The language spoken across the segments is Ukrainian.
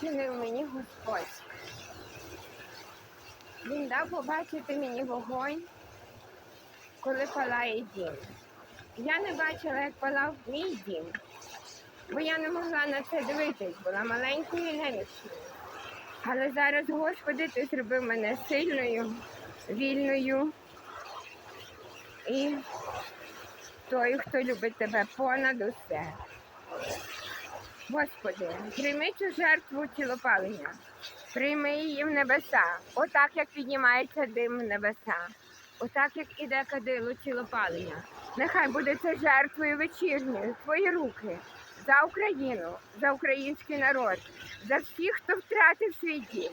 вчинив мені Господь. Він дав побачити мені вогонь, коли палає дім. Я не бачила, як палав мій дім, бо я не могла на це дивитись, була маленькою і немічною. Але зараз, Господи, ти зробив мене сильною, вільною і тою, хто любить тебе понад усе. Господи, прийми цю жертву цілопалення, прийми її в небеса, отак як піднімається дим в небеса, отак як іде кадило цілопалення. Нехай буде це жертвою вечірньою, твої руки, за Україну, за український народ, за всіх, хто втратив свій дім,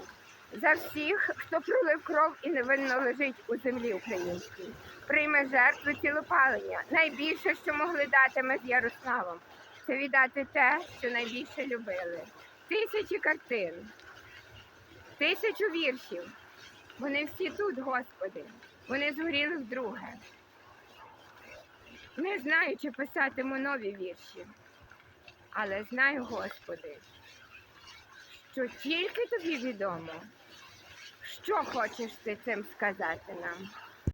за всіх, хто пролив кров і невинно лежить у землі українській. Прийме жертву цілопалення, найбільше, що могли дати ми з Ярославом це віддати те, що найбільше любили. Тисячі картин, тисячу віршів. Вони всі тут, Господи. Вони згоріли вдруге. Не знаю, чи писатиму нові вірші, але знаю, Господи, що тільки тобі відомо, що хочеш ти цим сказати нам.